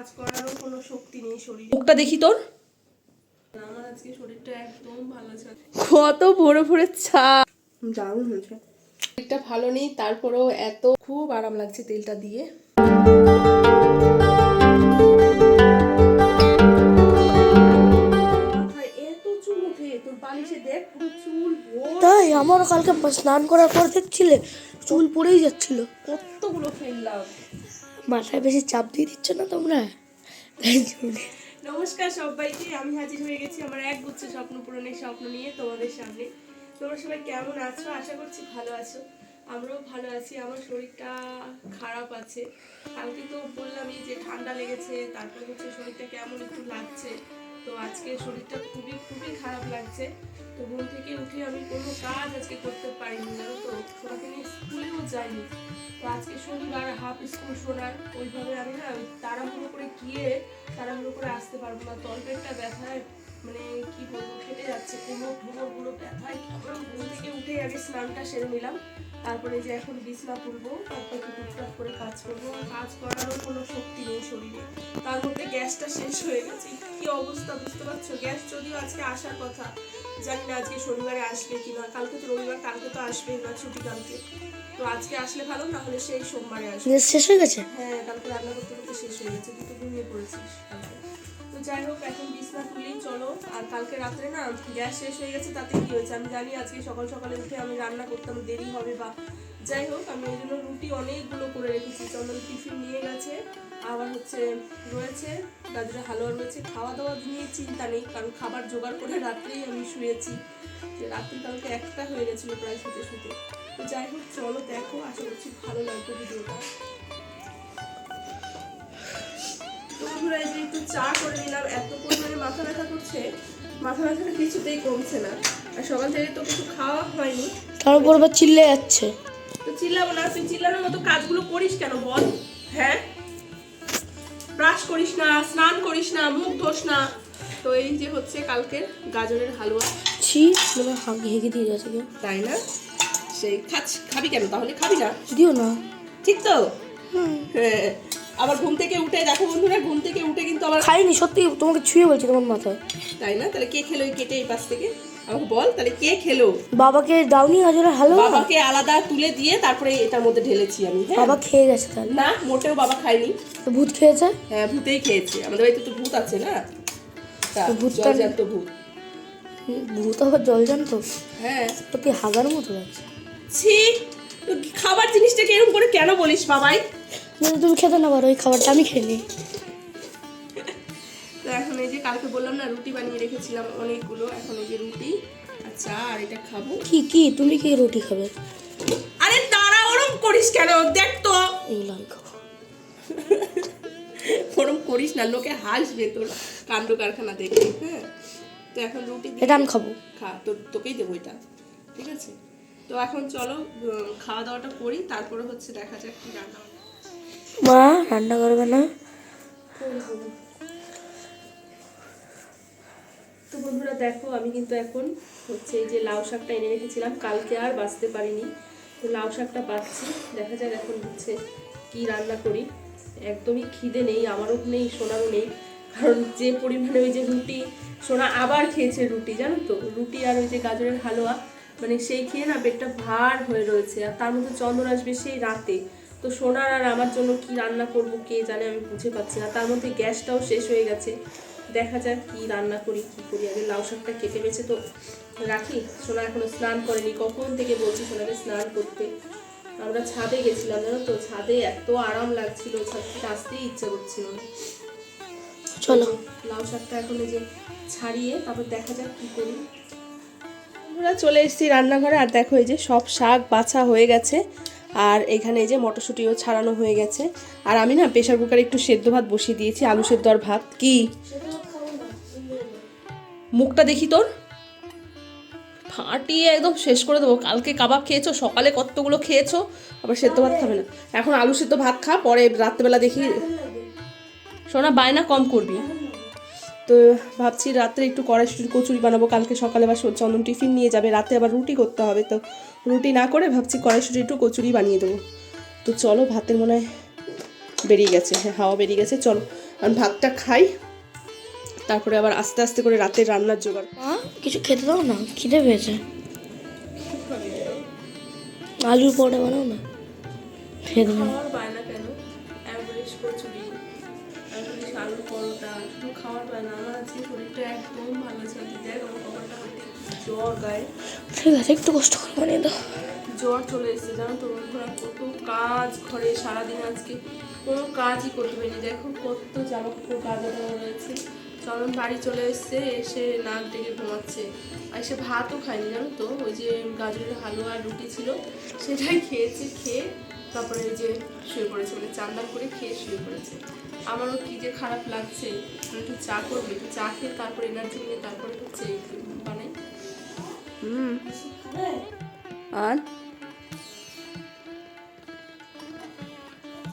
কাজ করারও কোনো শক্তি নেই শরীরে। মুখটা দেখি তোর। আমার আজকে শরীরটা একদম ভালো আছে। কত ভরে ভরে চা। দারুণ হয়েছে। তেলটা ভালো নেই তারপরেও এত খুব আরাম লাগছে তেলটা দিয়ে। তাই আমারও কালকে স্নান করার পর দেখছিলে চুল পড়েই যাচ্ছিল। কতগুলো ফেললাম। মাথায় বেশি চাপ দিয়ে দিচ্ছ না তোমরা। নমস্কার সবাইকে, আমি হাজির হয়ে গেছি আমার এক গুচ্ছ স্বপ্ন পূরণের স্বপ্ন নিয়ে তোমাদের সামনে। তোমরা সবাই কেমন আছো? আশা করছি ভালো আছো। আমরাও ভালো আছি, আমার শরীরটা খারাপ আছে। কালকে তো বললামই যে ঠান্ডা লেগেছে, তারপর হচ্ছে শরীরটা কেমন একটু লাগছে। আজকে শরীরটা খুবই খুবই খারাপ লাগছে। তো ঘুম থেকে উঠে আমি কোনো কাজ আজকে করতে পারিনি, জানো তো? সোনাকে নিয়ে স্কুলেও যাইনি। তো আজকে শনিবার হাফ স্কুল শোনার। ওইভাবে আমি না তাড়াহুড়ো করে গিয়ে তাড়াহুড়ো করে আসতে পারব না। তলপেটটা ব্যথায় মানে কি বলব, ফেটে যাচ্ছে। কোমর ঠোমরগুলো ব্যথায়। তারপরে ঘুম থেকে উঠে আগে স্নানটা সেরে নিলাম। তারপরে যে এখন বিছনা তুলবো, তারপর টুকটাক করে কাজ করব। কাজ করারও কোনো শক্তি নেই শরীরে। তার মধ্যে গ্যাসটা শেষ হয়ে গেছে। কি অবস্থা বুঝতে পারছ? গ্যাস যদিও আজকে আসার কথা জানি না আজকে শনিবারে আসবে কি না কালকে তো রবিবার কালকে তো আসবে না ছুটি কালকে। তো আজকে আসলে ভালো না হলে সেই সোমবারে আসবে। শেষ হয়ে গেছে? হ্যাঁ কালকে রান্না করতে করতে শেষ হয়ে গেছে তুই তো ঘুমিয়ে পড়েছিস তো যাই হোক এখন বিছনা তুলি, চলো। আর কালকে রাত্রে না, গ্যাস শেষ হয়ে গেছে, তাতে কি হয়েছে? আমি জানি আজকে সকাল সকালে উঠে আমি রান্না করতাম, দেরি হবে বা যাই হোক, আমি ওই জন্য রুটি অনেকগুলো করে রেখেছি। চন্দন টিফিন নিয়ে গেছে, আবার হচ্ছে রয়েছে গাজরের হালুয়া রয়েছে খাওয়া দাওয়া নিয়ে চিন্তা নেই, কারণ খাবার জোগাড় করে রাত্রেই আমি শুয়েছি। যে রাত্রি কালকে একটা হয়ে গেছিল প্রায় শুতে শুতে। তো যাই হোক, চলো দেখো, আশা করছি ভালো লাগবে ভিডিওটা। এই যে একটু চা করে নিলাম এত পরিমাণে মাথা ব্যথা করছে মাথা ব্যথাটা কিছুতেই কমছে না। আর সকাল থেকে তো কিছু খাওয়া হয়নি। তার উপর আবার চিল্লে যাচ্ছে। তো চিল্লাবো না তুই চিল্লানোর মতো কাজগুলো করিস কেন বল? হ্যাঁ? ব্রাশ করিস না স্নান করিস না মুখ ধোস না। তো এই যে হচ্ছে কালকের গাজরের হালুয়া। ছি মানে হাঁকে হেঁকে দিয়ে যাচ্ছে তাই না? সেই খাচ্ছ খাবি কেন? তাহলে খাবি না। দিও না। ঠিক তো? হ্যাঁ। আবার ঘুম থেকে উঠে দেখো বন্ধুরা ঘুম থেকে উঠে কিন্তু আবার খাইনি সত্যি তোমাকে ছুঁয়ে বলছি তোমার মাথায়। তাই না? তাহলে কে খেলো এই কেটে এই পাশ থেকে? আমাকে বল তাহলে কে খেলো? বাবাকে দাওনি গাজরের হালুয়া বাবাকে আলাদা তুলে দিয়ে তারপরে এটার মধ্যে ঢেলেছি আমি হ্যাঁ? বাবা খেয়ে গেছে তাহলে। না মোটেও বাবা খায়নি। তো ভূত খেয়েছে? হ্যাঁ ভূতেই খেয়েছে। আমাদের বাড়িতে তো ভূত আছে না? তা তো ভূত। ভূত আবার জল জানতো হ্যাঁ সত্যি হাগার মতো লাগছে? ছি তো খাবার জিনিসটাকে এরকম করে কেন বলিস বাবাই? কিন্তু তুমি খেতে না পারো ওই খাবারটা আমি খেয়ে নিই। তো এখন এই যে কালকে বললাম না রুটি বানিয়ে রেখেছিলাম অনেকগুলো এখন এই যে রুটি আচ্ছা আর এটা খাব। কি কি? তুমি কি রুটি খাবে? আরে দাঁড়া ওরম করিস কেন? দেখ তো। এগুলো আমি খাব ওরম করিস না লোকে হাসবে তোর কাণ্ড কারখানা দেখে হ্যাঁ? তো এখন রুটি এটা আমি খাব। খা তোর তোকেই দেবো এটা ঠিক আছে? তো এখন চলো খাওয়া দাওয়াটা করি তারপরে হচ্ছে দেখা যাক কি রান্না। মা, রান্না করবে না? তো বন্ধুরা দেখো, আমি কিন্তু এখন হচ্ছে এই যে লাউ শাকটা এনে রেখেছিলাম। কালকে আর বাঁচতে পারিনি। তো লাউ শাকটা বাঁচছি। দেখা যাক এখন হচ্ছে কি রান্না করি। একদমই খিদে নেই, আমারও নেই, সোনারও নেই। কারণ যে পরিমাণে ওই যে রুটি, সোনা আবার খেয়েছে রুটি, জানো তো? রুটি আর ওই যে গাজরের হালুয়া মানে সেই খেয়ে না পেটটা ভার হয়ে রয়েছে। আর তার মধ্যে চন্দন আসবে সেই রাতে। তো সোনার আর আমার জন্য কি রান্না করব কে জানে আমি বুঝে পাচ্ছি না। তার মধ্যে গ্যাসটাও শেষ হয়ে গেছে। দেখা যাক কি রান্না করি কি করি। আগে লাউ শাকটা কেটে বেছে তো রাখি। সোনা এখনও স্নান করেনি। কখন থেকে বলছি সোনাকে স্নান করতে? আমরা ছাদে গেছিলাম জানো তো? ছাদে এত আরাম লাগছিল ছাদ থেকে আসতেই ইচ্ছা করছিল চলো। লাউ শাকটা এখন এই যে ছাড়িয়ে তারপর দেখা যাক কি করি। আমরা চলে এসেছি রান্নাঘরে। আর দেখো এই যে সব শাক বাছা হয়ে গেছে। আর এখানে এই যে মটরশুঁটিও ছাড়ানো হয়ে গেছে। আর আমি না প্রেশার কুকারে একটু সেদ্ধ ভাত বসিয়ে দিয়েছি, আলু সেদ্ধ আর ভাত। কি? মুখটা দেখি তোর। ফাটিয়ে একদম শেষ করে দেবো। কালকে কাবাব খেয়েছো, সকালে কতগুলো খেয়েছো, আবার সেদ্ধ ভাত খাবে না। এখন আলু সেদ্ধ ভাত খা, পরে রাত্রেবেলা দেখি। সোনা, বায়না কম করবি। তো ভাবছি রাত্রে একটু কড়াইশুটির কচুরি বানাবো। কালকে সকালে সো- চন্দন টিফিন নিয়ে যাবে। রাতে আবার রুটি করতে হবে। তো রুটি না করে ভাবছি কড়াইশুটি একটু কচুরি বানিয়ে দেবো। তো চলো, ভাতের মনে হয় বেরিয়ে গেছে। হ্যাঁ হাওয়া বেরিয়ে গেছে। চলো আমি ভাতটা খাই। তারপরে আবার আস্তে আস্তে করে রাতের রান্নার জোগাড় মা, কিছু খেতে দাও না? খিদে পেয়েছে। আলুর পরোটা বানাও না? খেতে দেবো আলু পরোটা শুধু খাওয়ার বায়না আমার আজকে শরীরটা একদম ভালো চলছে দেখ আমার কপালটা হতে জ্বর গায়ে। ঠিক আছে একটু কষ্ট করে বানিয়ে দাও। জ্বর চলে এসেছে জানো তো বন্ধুরা কত কাজ ঘরে সারাদিন আজকে কোনো কাজই করতে পারিনি। দেখো কত জামা কাপড় গাদা দেওয়া রয়েছে। চরণ বাড়ি চলে এসছে এসে নাক ডেকে ঘুমাচ্ছে। আর এসে ভাতও খায়নি জানো তো ওই যে গাজরের হালুয়া আর রুটি ছিল সেটাই খেয়েছে খেয়ে তারপরে যে শুয়ে পড়েছে মানে চান্দান করে খেয়ে শুয়ে পড়েছে। আমারও কি যে খারাপ লাগছে। আমি একটু চা করবি একটু চা খেয়ে তারপর এনার্জি নিয়ে তারপরে হচ্ছে বানাই। হুম। আর?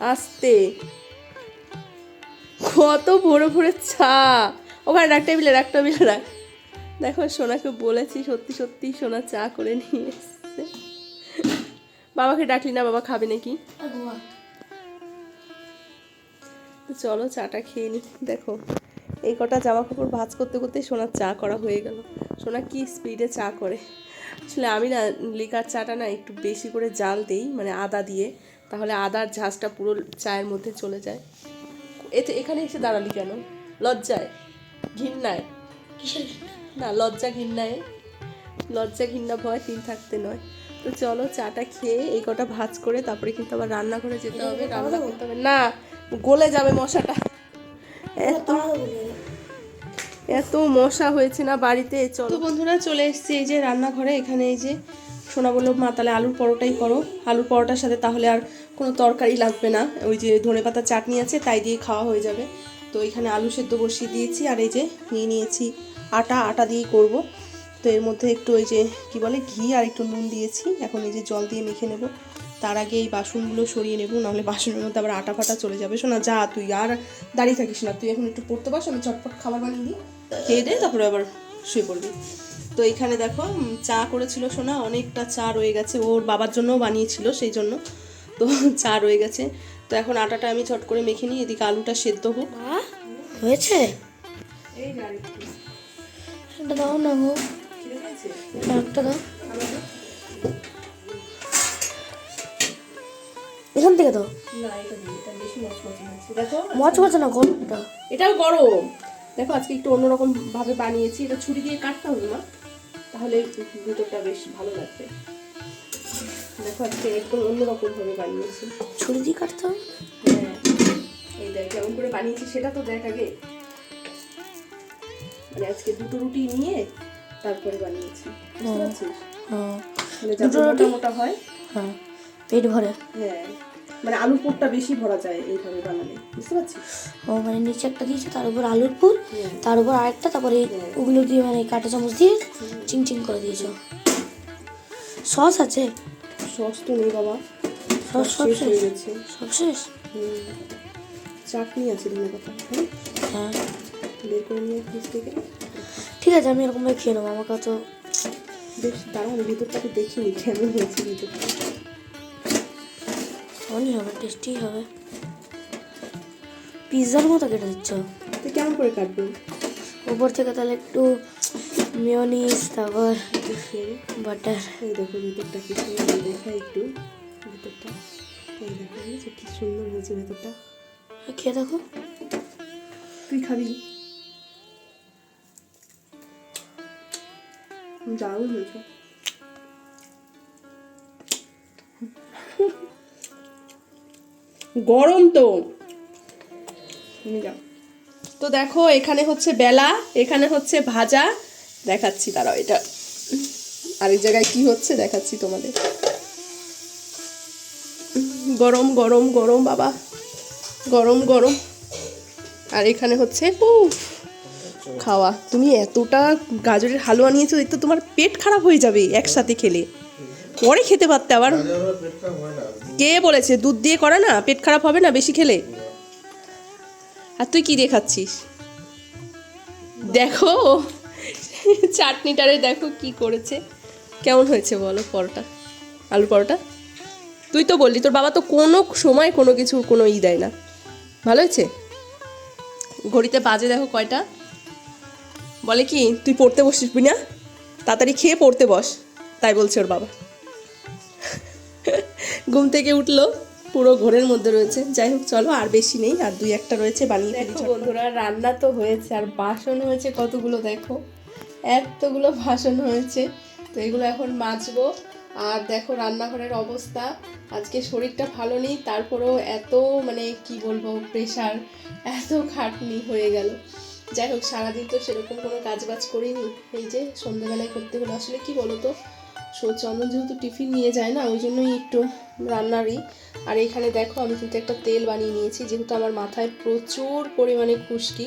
আস্তে। কত ভোরে ভোরে চা। ওখানে রাখ টেবিলে রাখ টেবিলে রাখ দেখো সোনাকে বলেছি সত্যি সত্যি সোনা চা করে নিয়ে এসছে। বাবাকে ডাকলি না বাবা খাবে নাকি? তো চলো চাটা খেয়ে নি। দেখো এই কটা জামা কাপড় ভাজ করতে করতে সোনার চা করা হয়ে গেল। সোনা কি স্পিডে চা করে। আসলে আমি না লিকার চাটা না একটু বেশি করে জাল দেই মানে আদা দিয়ে তাহলে আদার ঝাঁজটা পুরো চায়ের মধ্যে চলে যায়। এতে এখানে এসে দাঁড়ালি কেন? লজ্জায়? ঘিন্নায় না লজ্জা ঘিন্নায় লজ্জা ঘিন্না ভয় তিন থাকতে নয়। তো চলো চাটা খেয়ে এই কটা ভাজ করে তারপরে কিন্তু আবার রান্না করে যেতে হবে রান্না করতে হবে। না গলে যাবে মশাটা। এত এত মশা হয়েছে না বাড়িতে চলো। বন্ধুরা চলে এসেছি এই যে রান্নাঘরে। এখানে এই যে সোনা বলল মা তাহলে আলুর পরোটাই করো। আলুর পরোটার সাথে তাহলে আর কোনো তরকারি লাগবে না। ওই যে ধনে পাতা চাটনি আছে তাই দিয়ে খাওয়া হয়ে যাবে। তো এখানে আলু সেদ্ধ বসিয়ে দিয়েছি আর এই যে নিয়ে নিয়েছি আটা। আটা দিয়েই করব। তো এর মধ্যে একটু ওই যে কি বলে ঘি আর একটু নুন দিয়েছি। এখন এই যে জল দিয়ে মেখে নেব। তার আগে এই বাসনগুলো সরিয়ে নেব নাহলে বাসনের মধ্যে আবার আটা ফাটা চলে যাবে। শোনা যা তুই আর দাঁড়িয়ে থাকিস না। তুই এখন একটু পড়তে পারছ আমি চটপট খাবার বানিয়ে দিই খেয়ে দে তারপরে আবার শুয়ে পড়বি। তো এখানে দেখো চা করেছিল সোনা অনেকটা চা রয়ে গেছে। ওর বাবার জন্যও বানিয়েছিল সেই জন্য তো চা রয়ে গেছে। তো এখন আটাটা আমি চট করে মেখে নিই এদিকে আলুটা সেদ্ধ হোক। হয়েছে? এই দাও না গো। একটা দাও। থেকে দাও না এটা দিই এটা বেশি মচমচে দেখো না গরমটা এটাও গরম। দেখো আজকে একটু অন্যরকম ভাবে বানিয়েছি। এটা ছুরি দিয়ে কাটতে হবে না। তাহলে ভিতরটা বেশ ভালো লাগবে। দেখো আজকে একদম অন্যরকম ভাবে বানিয়েছি। ছুরি দিয়ে কাটতে হবে? হ্যাঁ। এই দেখ কেমন করে বানিয়েছি সেটা তো দেখ আগে। মানে আজকে দুটো রুটি নিয়ে তারপরে বানিয়েছি। বুঝতে পারছিস? হ্যাঁ যাতে মোটা মোটা হয়। হ্যাঁ পেট ভরে। হ্যাঁ। মানে আলুর পুরটা বেশি ভরা যায় এইভাবে বানালে বুঝতে পারছিস? ও মানে নিচে একটা দিয়েছে তার উপর আলুর পুর হ্যাঁ। তার উপর আরেকটা তারপরে ওগুলো দিয়ে মানে কাঁটা চামচ দিয়ে চিং চিং করে দিয়েছ। সস আছে? সস তো নেই বাবা। সস সব শেষ হয়ে গেছে। সব শেষ। চাটনি আছে ধনে পাতা হ্যাঁ? হ্যাঁ। বের করে নিয়ে ফ্রিজ থেকে। ঠিক আছে আমি এরকমভাবে খেয়ে নেব আমাকে তো বেশ দাঁড়া আমি ভিতরটাকে দেখিনি কেমন হয়েছে ভিতরটা? অনই হবে টেস্টি হবে। পিৎজার মতো কেটে দিচ্ছ। তো কেমন করে কাটবো? উপর থেকে তাহলে একটু মিওনিস তারপর বাটার এই দেখো ভিতরটা কি সুন্দর দেখা একটু। ভিতরটা এই দেখো কি সুন্দর হয়েছে ভেতরটা। খেয়ে দেখো। তুই খাবি? দারুণ হয়েছে। গরম তো। তো দেখো, এখানে হচ্ছে বেলা, এখানে হচ্ছে ভাজা। দেখাচ্ছি, দাঁড়াও, এটা আরেক জায়গায় কি হচ্ছে দেখাচ্ছি তোমাদের। গরম গরম গরম, বাবা। গরম গরম। আর এখানে হচ্ছে খাওয়া। তুমি এতটা গাজরের হালুয়া নিয়েছো তো তোমার পেট খারাপ হয়ে যাবে একসাথে খেলে। পরে খেতে পারতে আবার। কে বলেছে? দুধ দিয়ে করে না? পেট খারাপ হবে না বেশি খেলে? আর তুই কি দিয়ে খাচ্ছিস? দেখো, চাটনিটারে দেখো কি করেছে। কেমন হয়েছে বলো পরোটা? আলু পরোটা? তুই তো বললি, তোর বাবা তো কোনো সময় কোনো কিছু, কোনো ই দেয় না। ভালো হয়েছে? ঘড়িতে বাজে দেখো কয়টা? বলে কি, তুই পড়তে বসিস না তাড়াতাড়ি খেয়ে পড়তে বস, তাই বলছে ওর বাবা। ঘুম থেকে উঠল পুরো ঘোরের মধ্যে রয়েছে। যাই হোক চলো আর বেশি নেই আর দুই একটা রয়েছে বানিয়ে দেখো বন্ধুরা রান্না তো হয়েছে আর বাসন হয়েছে কতগুলো দেখো? এতগুলো বাসন হয়েছে তো এগুলো এখন মাজবো। আর দেখো রান্নাঘরের অবস্থা আজকে শরীরটা ভালো নেই তারপরেও এত মানে কি বলব প্রেশার এত খাটনি হয়ে গেল। যাই হোক সারাদিন তো সেরকম কোনো কাজ বাজ করিনি। এই যে সন্ধ্যাবেলায় করতে হলো। আসলে কি বলো তো সো- চন্দন যেহেতু টিফিন নিয়ে যায় না, ওই জন্যই একটু রান্নারই। আর এখানে দেখো, আমি কিন্তু একটা তেল বানিয়ে নিয়েছি, যেহেতু আমার মাথায় প্রচুর পরিমাণে খুশকি।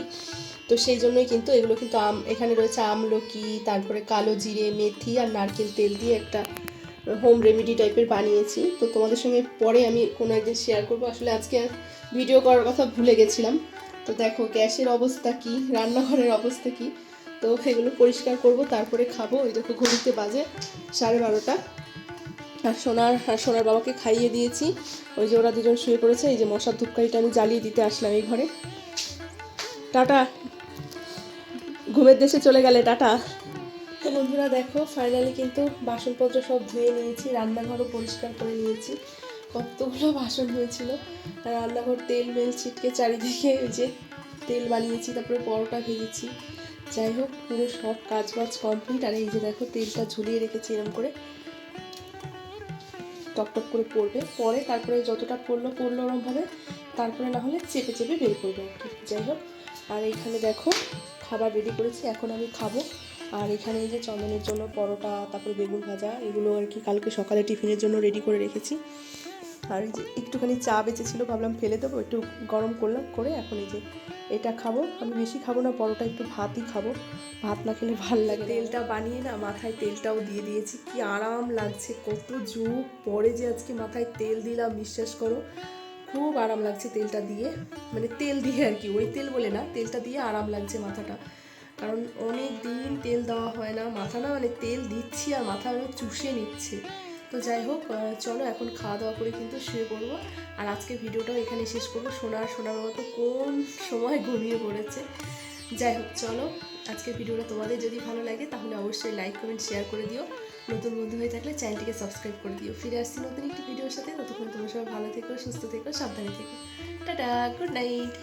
তো সেই জন্যই কিন্তু এগুলো কিন্তু আম, এখানে রয়েছে আমলকি, তারপরে কালো জিরে, মেথি আর নারকেল তেল দিয়ে একটা হোম রেমেডি টাইপের বানিয়েছি। তো তোমাদের সঙ্গে পরে আমি কোনো একদিন শেয়ার করব। আসলে আজকে ভিডিও করার কথা ভুলে গেছিলাম। তো দেখো, গ্যাসের অবস্থা কি, রান্নাঘরের অবস্থা কি? তো এগুলো পরিষ্কার করব, তারপরে খাব। ওই দেখো ঘড়িতে বাজে সাড়ে বারোটা। আর সোনার আর সোনার বাবাকে খাইয়ে দিয়েছি। ওই যে ওরা দুজন শুয়ে পড়েছে, এই যে মশার ধূপকারিটা আমি জ্বালিয়ে দিতে আসলাম এই ঘরে। টাটা। ঘুমের দেশে চলে গেলে, টাটা। তো বন্ধুরা দেখো ফাইনালি কিন্তু বাসনপত্র সব ধুয়ে নিয়েছি, রান্নাঘরও পরিষ্কার করে নিয়েছি। কতগুলো বাসন হয়েছিল। রান্নাঘর তেল, মেল, ছিটকে চারিদিকে ওই যে তেল বানিয়েছি, তারপরে পরোটা ভেজেছি। যাই হোক, পুরো সব কাজ বাজ কমপ্লিট আর এই যে দেখো, তেলটা ঝুলিয়ে রেখেছি এরকম করে। টপ করে পড়বে। পরে তারপরে যতটা পড়ল পড়ল ওরমভাবে, তারপরে না হলে চেপে চেপে বের করবে যাই হোক, আর এইখানে দেখো, খাবার রেডি করেছি, এখন আমি খাব। আর এখানে এই যে চন্দনের জন্য পরোটা, তারপরে বেগুন ভাজা, এগুলো আর কি কালকে সকালে টিফিনের জন্য রেডি করে রেখেছি। আর এই যে একটুখানি চা বেঁচেছিল, ভাবলাম ফেলে দেবো, একটু গরম করলাম, করে এখন এই যে এটা খাব। আমি বেশি খাব না, পরোটা একটু ভাতই খাব। ভাত না খেলে ভালো লাগে তেলটা বানিয়ে না, মাথায় তেলটাও দিয়ে দিয়েছি। কি আরাম লাগছে, কত যুগ পরে যে আজকে মাথায় তেল দিলাম, বিশ্বাস করো। খুব আরাম লাগছে তেলটা দিয়ে। মানে তেল দিয়ে আর কি, ওই তেল বলে না, তেলটা দিয়ে আরাম লাগছে মাথাটা। কারণ অনেক দিন তেল দেওয়া হয় না, মাথা না মানে তেল দিচ্ছি আর মাথা চুষে নিচ্ছে। তো যাই হোক চলো এখন খাওয়া দাওয়া করে কিন্তু শুয়ে পড়ব। আর আজকে ভিডিওটাও এখানে শেষ করব। সোনার সোনার মতো কোন সময় ঘুমিয়ে পড়েছে। যাই হোক, চলো আজকের ভিডিওটা তোমাদের যদি ভালো লাগে, তাহলে অবশ্যই লাইক কমেন্ট শেয়ার করে দিও। নতুন বন্ধু হয়ে থাকলে চ্যানেলটিকে সাবস্ক্রাইব করে দিও। ফিরে আসছি নতুন একটি ভিডিওর সাথে। ততক্ষণ তোমরা সবাই ভালো থেকো, সুস্থ থেকো, সাবধানে থেকো। Tata good night